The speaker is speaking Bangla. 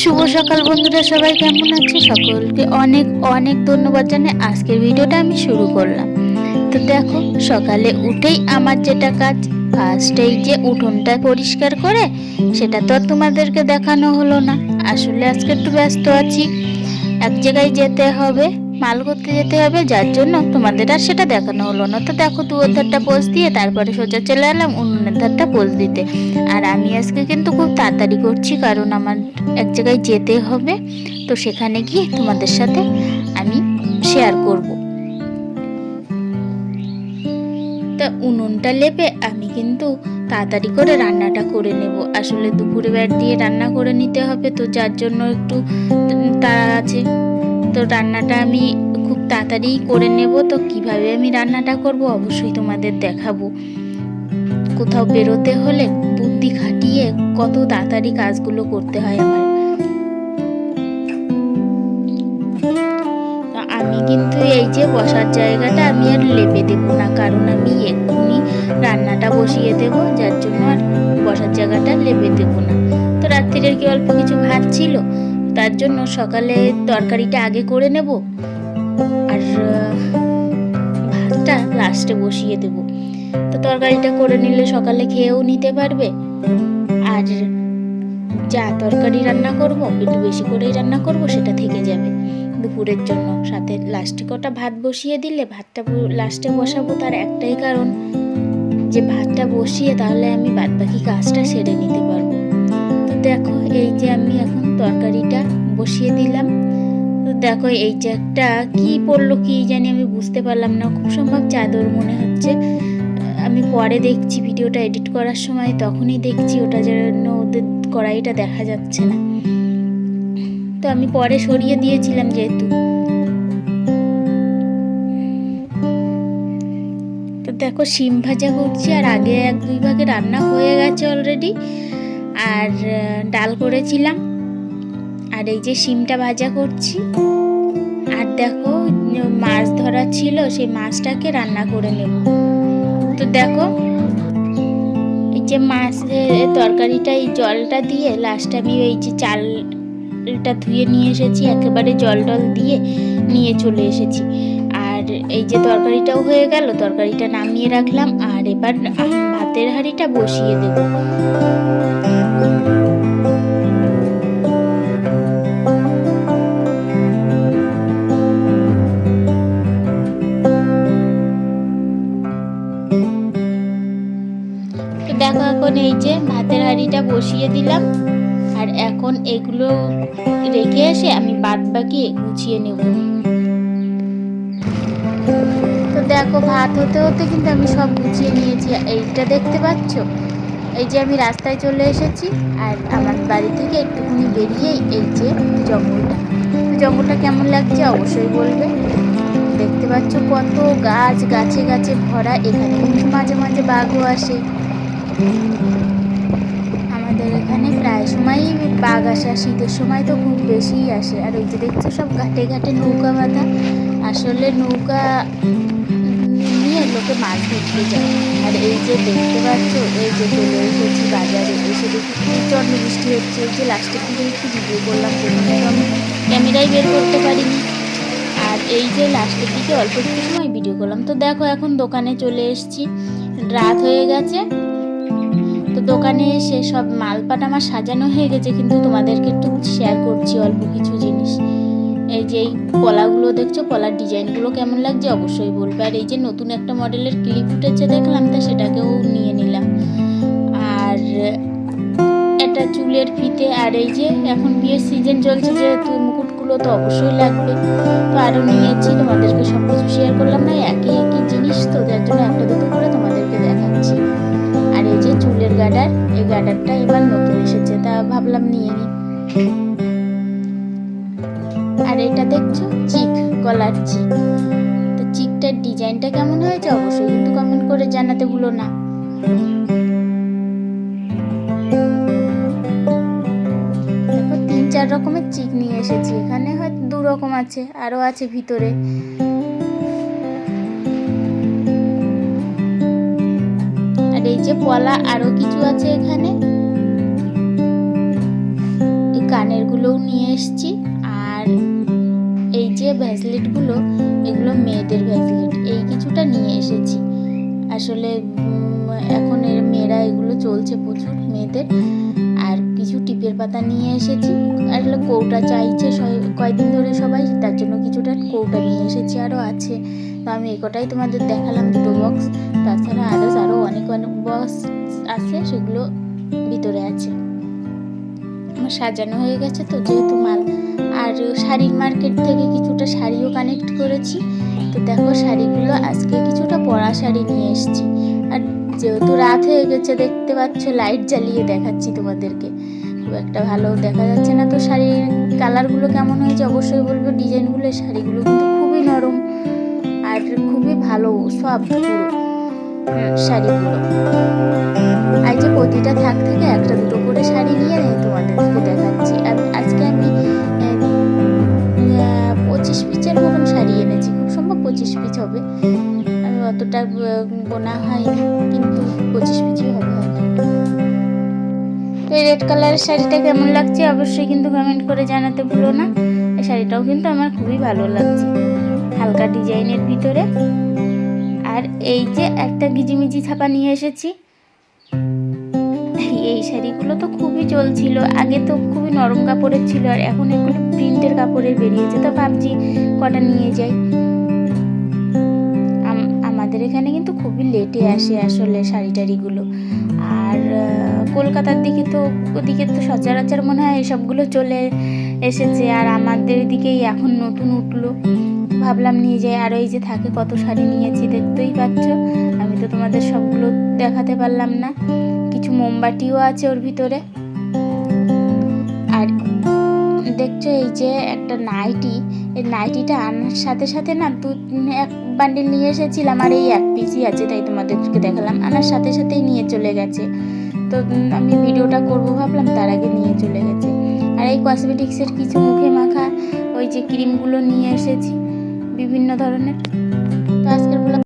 শুভ সকাল বন্ধুরা, সবাই কেমন আছে? সকলকে অনেক অনেক ধন্যবাদ জানাই আজকের ভিডিওটা আমি শুরু করলাম। তো দেখো, সকালে উঠেই আমার যেটা কাজ ফার্স্টেই যে উঠোনটা পরিষ্কার করে, সেটা তো তোমাদেরকে দেখানো হলো না। আসলে আজকে একটু ব্যস্ত আছি। এক জায়গায় যেতে হবে মাল করতে যেতে হবে, যার জন্য তোমাদের আর সেটা দেখানো হলো না। তো দেখো দুয়ার ধারটা পোজ দিয়ে তারপরে সোজা চলে এলাম উনুনের ধারটা পোজ দিতে। আর আমি আজকে কিন্তু খুব তাড়াতাড়ি করছি, কারণ আমার এক জায়গায় যেতে হবে। তো সেখানে গিয়ে তোমাদের সাথে আমি শেয়ার করব। তা উনুনটা লেপে আমি কিন্তু তাড়াতাড়ি করে রান্নাটা করে নেব। আসলে দুপুরে বেড় দিয়ে রান্না করে নিতে হবে, তো যার জন্য একটু তাড়া আছে। তো রান্নাটা আমি খুব তাড়াতাড়ি করে নেব। তো কীভাবে আমি রান্নাটা করব অবশ্যই তোমাদের দেখাবো। কোথাও বেরোতে হলে বুদ্ধি খাটিয়ে কত তাড়াতাড়ি কাজগুলো করতে হয় আমার। আমি কিন্তু এই যে বসার জায়গাটা আমি আর লেপে দেবো না, কারণ আমি এক্ষুনি রান্নাটা বসিয়ে দেব, যার জন্য আর বসার জায়গাটা লেপে দেবো না। তো রাত্রিরের কি অল্প কিছু ভাত ছিল তার জন্য সকালে তরকারিটা আগে করে নেব আর ভাতটা লাস্টে বসিয়ে দেব। তো তরকারিটা করে নিলে সকালে খেয়েও নিতে পারবে। আর যা তরকারি রান্না করব, একটু বেশি করেই রান্না করব, সেটা থেকে যাবে। দুপুরের জন্য সাথে লাস্টে কটা ভাত বসিয়ে দিলে ভাতটা লাস্টে বসাবো তার একটাই কারণ যে ভাতটা বসিয়ে তাহলে আমি বাদবাকি কাজটা সেরে নিতে পারব। তো দেখো, এই যে আমি এখন তরকারিটা বসিয়ে দিলাম। দেখো, এই যে একটা কি পড়ল কি জানি আমি বুঝতে পারলাম না। খুব সম্ভব চাদর মনে হচ্ছে। আমি পরে দেখছি ভিডিওটা এডিট করার সময়, তখনই দেখছি ওটা যেন ওদের কড়াইটা দেখা যাচ্ছে না। তো আমি পরে সরিয়ে দিয়েছিলাম যেহেতু। তো দেখো, শিম ভাজা করছি, আর আগে এক দুই ভাগে রান্না হয়ে গেছে অলরেডি আর ডাল করেছিলাম। আর এই যে শিমটা ভাজা করছি। আর দেখো, মাছ ধরা ছিল, সেই মাছটাকে রান্না করে নেব। তো দেখো, এই যে মাছের তরকারিটা, এই জলটা দিয়ে লাস্টে আমি এই যে চালটা ধুয়ে নিয়ে এসেছি, একেবারে জল টল দিয়ে নিয়ে চলে এসেছি। আর এই যে তরকারিটাও হয়ে গেল, তরকারিটা নামিয়ে রাখলাম। আর এবার ভাতের হাঁড়িটা বসিয়ে দেব। বসিয়ে দিলাম। আর এখন এগুলো রেখে এসে আমি বাদ বাকি গুছিয়ে নেব। তো দেখো, ভাত হতে হতে কিন্তু আমি সব গুছিয়ে নিয়েছি। এইটা দেখতে পাচ্ছ? এই যে আমি রাস্তায় চলে এসেছি আর আমার বাড়ি থেকে একটুখানি বেরিয়েই এই যে জঙ্গলটা। জঙ্গলটা কেমন লাগছে অবশ্যই বলবে। দেখতে পাচ্ছ কত গাছ, গাছে গাছে ভরা। এখানে মাঝে মাঝে বাঘও আসে। প্রায় সময়ই বাঘ আসে আর শীতের সময় তো খুব বেশিই আসে। আর ওই যে দেখছ সব ঘাটে ঘাটে নৌকা বাঁধা। আসলে নৌকা নিয়ে লোকে মাছ ধরতে যায়। আর এই যে দেখতে পাচ্ছ, এই যে চলে এসেছি বাজারে। এসে দেখি প্রচণ্ড বৃষ্টি হচ্ছে। যে লাস্টের দিকে একটু ভিডিও করলাম আমি ক্যামেরাই বের করতে পারিনি। আর এই যে লাস্টের দিকে অল্প একটু সময় ভিডিও করলাম। তো দেখো এখন দোকানে চলে এসেছি। রাত হয়ে গেছে। দোকানে এসে সব মালপাট আমার সাজানো হয়ে গেছে, কিন্তু তোমাদেরকে একটু শেয়ার করছি অল্প কিছু জিনিস। এই যে এই কলাগুলো দেখছ, কলার ডিজাইনগুলো কেমন লাগছে অবশ্যই বলবে। আর এই যে নতুন একটা মডেলের ক্লিপ উঠেছে দেখলাম, তা সেটাকেও নিয়ে নিলাম। আর একটা চুলের ফিতে, আর এই যে এখন বিয়ের সিজন চলছে, যেহেতু মুকুটগুলো তো অবশ্যই লাগবে। তো আরও নিয়েছি, তোমাদেরকে সব কিছু শেয়ার করলাম। না, একই একই জিনিস তো যার চিক তো চিকটার ডিজাইনটা কেমন হয়েছে? অবশ্যই কিন্তু কমেন্ট করে জানাতে ভুলো না। তিন চার রকমের চিক নিয়ে এসেছি। এখানে হয়তো দু রকম আছে আরও আছে ভিতরে। আর এই যে পলা আরও কিছু আছে এখানে। এই কানেরগুলো এসেছি। যে ভ্যাসলিটগুলো এগুলো মেয়েদের ভ্যাসলিট এই কিছুটা নিয়ে এসেছি। আসলে এখন এর মেয়েরা এগুলো চলছে প্রচুর মেয়েদের। আর কিছু টিপের পাতা নিয়ে এসেছি। আসলে কৌটা চাইছে কয়দিন ধরে সবাই, তার জন্য কিছুটা কৌটা নিয়ে এসেছি আরও আছে। তো আমি এই কটাই তোমাদের দেখালাম দুটো বক্স তাছাড়া আদার্স আরও অনেক অনেক বক্স আছে, সেগুলো ভিতরে আছে। আমার সাজানো হয়ে গেছে তো যেহেতু মাল আর শাড়ির মার্কেট থেকে কিছুটা শাড়িও কানেক্ট করেছি, তো দেখো শাড়িগুলো আজকে কিছুটা পরা শাড়ি নিয়ে এসেছি। আর যেহেতু রাত হয়ে গেছে, দেখতে পাচ্ছ লাইট জ্বালিয়ে দেখাচ্ছি তোমাদেরকে। খুব একটা ভালো দেখা যাচ্ছে না তো শাড়ির কালারগুলো কেমন হয়েছে অবশ্যই বলব, ডিজাইনগুলো শাড়িগুলো কিন্তু খুবই নরম আর খুবই ভালো পুরো শাড়িগুলো। আর যে প্রতিটা থাক থেকে একটা দুটো করে শাড়ি নিয়ে নেই তোমাদেরকে দেখাচ্ছি আর আজকে আমি পঁচিশ পিচের মতন শাড়ি এনেছি। খুব সম্ভব পঁচিশ পিচ হবে। আমি অতটা বোনা হয়নি কিন্তু পঁচিশ পিচই হবে তো এই রেড কালারের শাড়িটা কেমন লাগছে অবশ্যই কিন্তু কমেন্ট করে জানাতে ভুলো না। এই শাড়িটাও কিন্তু আমার খুবই ভালো লাগছে, হালকা ডিজাইনের ভিতরে। আর এই যে একটা গিজিমিজি ছাপা নিয়ে এসেছি শাড়িগুলো তো খুবই চলছিল। আগে তো খুবই নরম কাপড়ের ছিল আর এখন এগুলো প্রিন্টের কাপড়ের বেরিয়েছে। তো ভাবছি কটা নিয়ে যাই। আম- আমাদের এখানে কিন্তু খুবই লেটে আসে আসলে শাড়ি টাড়িগুলো। আর কলকাতার দিকে তো, ওদিকে তো সচরাচর মনে হয় এসবগুলো চলে এসেছে। আর আমাদের দিকেই এখন নতুন উঠল। ভাবলাম নিয়ে যাই। আর এই যে থাকে কত শাড়ি নিয়েছি, দেখতেই পাচ্ছ। আমি তো তোমাদের সবগুলো দেখাতে পারলাম না। মোমবাতিও আছে ওর ভিতরে। আর দেখছ এই যে একটা নাইটি, এই নাইটিটা আনার সাথে সাথে না দু, এক বান্ডিল নিয়ে এসেছিলাম আর এই এক পিসই আছে তাই তোমাদেরকে দেখালাম। আনার সাথে সাথেই নিয়ে চলে গেছে। তো আমি ভিডিওটা করব ভাবলাম তার আগে নিয়ে চলে গেছে। আর এই কসমেটিক্সের কিছু মুখে মাখা, ওই যে ক্রিমগুলো নিয়ে এসেছি, বিভিন্ন ধরনের। তো আজকের